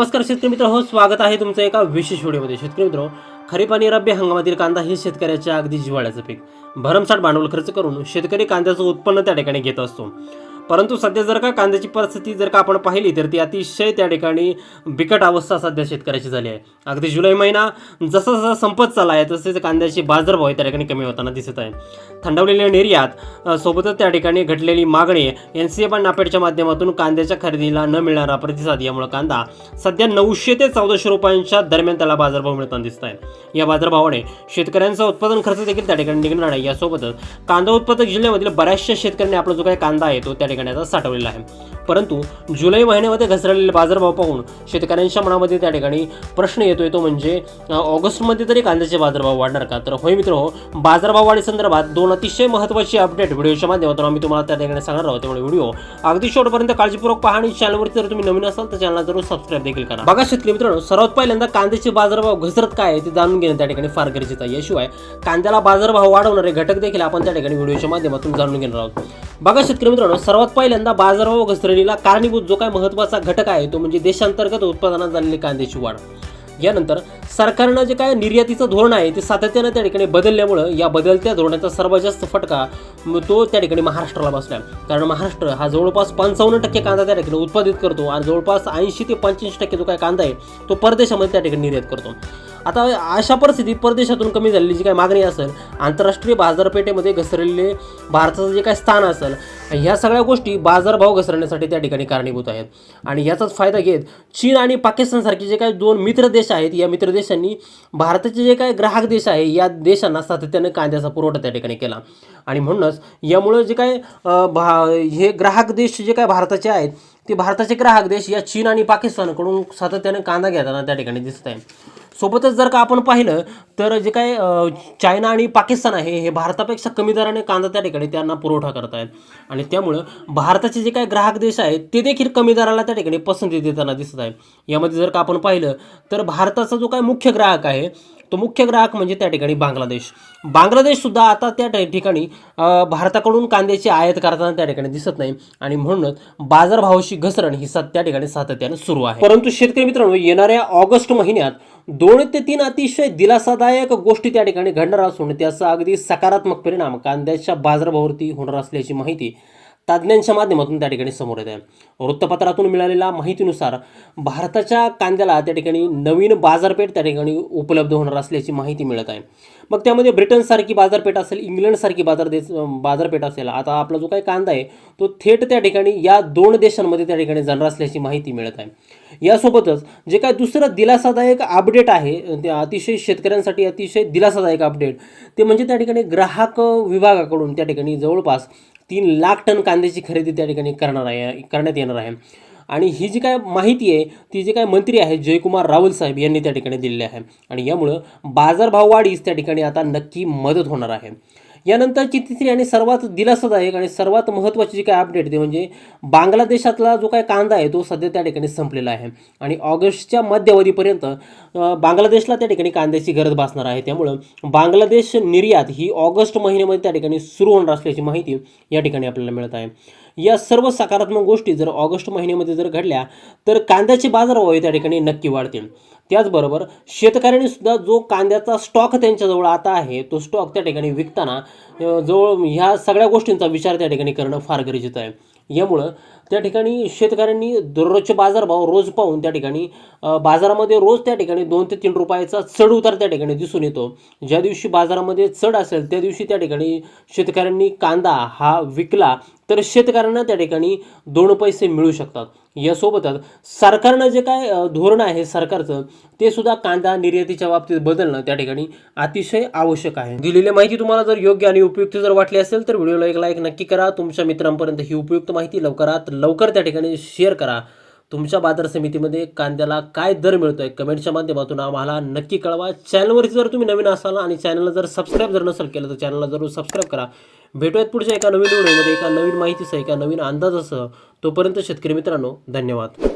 नमस्कार शेतकरी मित्र हो स्वागत आहे तुमचं एका विशेष व्हिडिओमध्ये. शेतकरी मित्र खरीप आणि रब्बी हंगामातील कांदा हे शेतकऱ्याच्या अगदी जिवाळ्याचं पीक. भरमसाठ भांडवल खर्च करून शेतकरी कांद्याचं उत्पन्न त्या ठिकाणी घेत असतो. परंतु सध्या जर का कांद्याची परिस्थिती जर का आपण पाहिली तर ती अतिशय त्या ठिकाणी बिकट अवस्था सध्या शेतकऱ्याची झाली आहे. अगदी जुलै महिना जसा जसा संपत चालला आहे तसेच कांद्याचे बाजारभाव हे त्या ठिकाणी कमी होताना दिसत आहे. थंडवलेल्या निर्यात सोबतच त्या ठिकाणी घटलेली मागणी एन सी एफ आणि नापेडच्या माध्यमातून कांद्याच्या खरेदीला न मिळणारा प्रतिसाद यामुळे कांदा सध्या नऊशे ते चौदाशे रुपयांच्या दरम्यान त्याला बाजारभाव मिळताना दिसत आहे. या बाजारभावाने शेतकऱ्यांचा उत्पादन खर्च देखील त्या ठिकाणी निघणार आहे. यासोबतच कांदा उत्पादक जिल्ह्यामधील बऱ्याचशा शेतकऱ्यांनी आपला जो काही कांदा आहे तो त्या ठिकाणी करण्याचा साठवलेला आहे. परंतु जुलै महिन्यामध्ये घसरलेले बाजारभाव पाहून शेतकऱ्यांच्या मनामध्ये त्या ठिकाणी प्रश्न येतोय तो म्हणजे ऑगस्टमध्ये तरी कांद्याचे बाजारभाव वाढणार का? तर होय मित्र हो बाजारभाव वाढी संदर्भात दोन अतिशय महत्त्वाची अपडेट व्हिडिओच्या माध्यमातून आम्ही तुम्हाला त्या ठिकाणी सांगणार आहोत. त्यामुळे व्हिडिओ अगदी शेवटपर्यंत काळजीपूर्वक पहा आणि चॅनलवरती जर तुम्ही नवीन असाल तर चॅनलला जरूर सबस्क्राईब देखील करा. बघा शेतकरी मित्रांनो सर्वात पहिल्यांदा कांद्याचे बाजारभाव घसरत काय ते जाणून घेणं त्या ठिकाणी फार गरजेचं आहे. याशिवाय कांद्याला बाजारभाव वाढवणारे घटक देखील आपण त्या ठिकाणी व्हिडिओच्या माध्यमातून जाणून घेणार आहोत. बघा शेतकरी मित्रांनो सर्वात पहिल्यांदा बाजारभाव घसरणीला कारणीभूत जो काय महत्त्वाचा घटक आहे तो म्हणजे देशांतर्गत उत्पादनात झालेली कांद्याची वाढ. यानंतर सरकारनं जे काय निर्यातीचं धोरण आहे ते सातत्यानं त्या ठिकाणी बदलल्यामुळं या बदलत्या धोरणाचा सर्वात जास्त फटका तो त्या ठिकाणी महाराष्ट्राला बसला कारण महाराष्ट्र हा जवळपास पंचावन्न टक्के कांदा त्या ठिकाणी उत्पादित करतो आणि जवळपास ऐंशी ते पंच्याऐंशी टक्के जो काय कांदा आहे तो परदेशामध्ये त्या ठिकाणी निर्यात करतो. आता अशा परिस्थितीत परदेशातून कमी झालेली जी काय मागणी असेल आंतरराष्ट्रीय बाजारपेठेमध्ये घसरलेले भारताचं जे काय स्थान असेल ह्या सगळ्या गोष्टी बाजारभाव घसरण्यासाठी त्या ठिकाणी कारणीभूत आहेत. आणि याचाच फायदा घेत चीन आणि पाकिस्तानसारखे जे काय दोन मित्र देश आहेत या मित्र देशांनी भारताचे जे काय ग्राहक देश आहे या देशांना सातत्याने कांद्याचा पुरवठा त्या ठिकाणी केला. आणि म्हणूनच यामुळं जे काय भा हे ग्राहक देश जे काय भारताचे आहेत ते भारताचे ग्राहक देश या चीन आणि पाकिस्तानकडून सातत्यानं कांदा घेताना त्या ठिकाणी दिसत आहे सोबतच जर का आपण पाहिलं तर जे काय चायना आणि पाकिस्तान आहे हे भारतापेक्षा कमी दराने कांदा त्या ठिकाणी त्यांना पुरवठा करत आहेत. आणि त्यामुळं भारताचे जे काही ग्राहक देश आहेत ते देखील कमी दराला त्या ठिकाणी पसंती देताना दिसत आहे यामध्ये जर का आपण पाहिलं तर भारताचा जो काय मुख्य ग्राहक आहे तो मुख्य ग्राहक म्हणजे त्या ठिकाणी बांगलादेश. बांगलादेशसुद्धा आता त्या ठिकाणी भारताकडून कांद्याची आयात करताना त्या ठिकाणी दिसत नाही. आणि म्हणूनच बाजारभावाची घसरण ही सात त्या ठिकाणी सातत्याने सुरू आहे. परंतु शेतकरी मित्रांनो येणाऱ्या ऑगस्ट महिन्यात दोन ते तीन अतिशय दिलासादायक गोष्टी त्या ठिकाणी घडणार असून त्याचा अगदी सकारात्मक परिणाम कांद्याच्या बाजारभावावरती होणार असल्याची माहिती तज्ज्ञांच्या माध्यमातून त्या ठिकाणी समोर येत आहे वृत्तपत्रातून मिळालेल्या माहितीनुसार भारताच्या कांद्याला त्या ठिकाणी नवीन बाजारपेठ त्या ठिकाणी उपलब्ध होणार असल्याची माहिती मिळत आहे. मग त्यामध्ये ब्रिटनसारखी बाजारपेठ असेल इंग्लंडसारखी बाजार देश बाजारपेठ असेल आता आपला जो काही कांदा आहे तो थेट त्या ठिकाणी या दोन देशांमध्ये त्या ठिकाणी जाणार असल्याची माहिती मिळत आहे. यासोबतच जे काय दुसरं दिलासादायक अपडेट आहे ते अतिशय शेतकऱ्यांसाठी अतिशय दिलासादायक अपडेट ते म्हणजे त्या ठिकाणी ग्राहक विभागाकडून त्या ठिकाणी जवळपास तीन लाख टन कांद्याची खरेदी त्या ठिकाणी करणार आहे करण्यात येणार आहे. आणि ही जी काय माहिती आहे ती जी काय मंत्री आहे जयकुमार रावल साहेब यांनी त्या ठिकाणी दिलेली आहे. आणि यामुळं बाजारभाव वाढीस त्या ठिकाणी आता नक्की मदत होणार आहे. यानंतरची तिसरी आणि सर्वात दिलासादायक आणि सर्वात महत्त्वाची जी काय अपडेट ते म्हणजे बांगलादेशातला जो काय कांदा आहे तो सध्या त्या ठिकाणी संपलेला आहे. आणि ऑगस्टच्या मध्यावधीपर्यंत बांगलादेशला त्या ठिकाणी कांद्याची गरज भासणार आहे. त्यामुळं बांगलादेश निर्यात ही ऑगस्ट महिन्यामध्ये त्या ठिकाणी सुरू होणार असल्याची माहिती या ठिकाणी आपल्याला मिळत आहे. या सर्व सकारात्मक गोष्टी जर ऑगस्ट महिन्यामध्ये जर घडल्या तर कांद्याचे बाजारभाव हे त्या ठिकाणी नक्की वाढतील. त्याचबरोबर शेतकऱ्यांनी सुद्धा जो कांद्याचा स्टॉक त्यांच्याजवळ आता आहे तो स्टॉक त्या ठिकाणी विकताना जवळ ह्या सगळ्या गोष्टींचा विचार त्या ठिकाणी करणं फार गरजेचं आहे. यामुळं त्या ठिकाणी शेतकऱ्यांनी दररोजचे बाजारभाव रोज पाहून त्या ठिकाणी बाजारामध्ये रोज त्या ठिकाणी दोन ते तीन रुपयाचा चढ उतार त्या ठिकाणी दिसून येतो. ज्या दिवशी बाजारामध्ये चढ असेल त्या दिवशी त्या ठिकाणी शेतकऱ्यांनी कांदा हा विकला तर शेतकऱ्यांना त्या ठिकाणी दोन पैसे मिळू शकतात. यासोबतच सरकारनं जे काय धोरण आहे सरकारचं ते सुद्धा कांदा निर्यातीच्या बाबतीत बदलणं त्या ठिकाणी अतिशय आवश्यक आहे. दिलेली माहिती तुम्हाला जर योग्य आणि उपयुक्त जर वाटली असेल तर व्हिडिओला एक लाईक नक्की करा. तुमच्या मित्रांपर्यंत ही उपयुक्त माहिती लवकरात लवकर त्या ठिकाणी शेअर करा. तुमच्या बाजार समितीमध्ये कांद्याला काय दर मिळतोय? कमेंटच्या माध्यमातून आम्हाला नक्की कळवा. चॅनलवरती जर तुम्ही नवीन असाल आणि चॅनलला जर सबस्क्राईब जर नसेल केलं तर चॅनलला जरूर सबस्क्राईब करा. भेटूयात पुढच्या एका नवीन व्हिडिओमध्ये एका नवीन माहितीसह एका नवीन अंदाजासह. तोपर्यंत शेतकरी मित्रांनो धन्यवाद.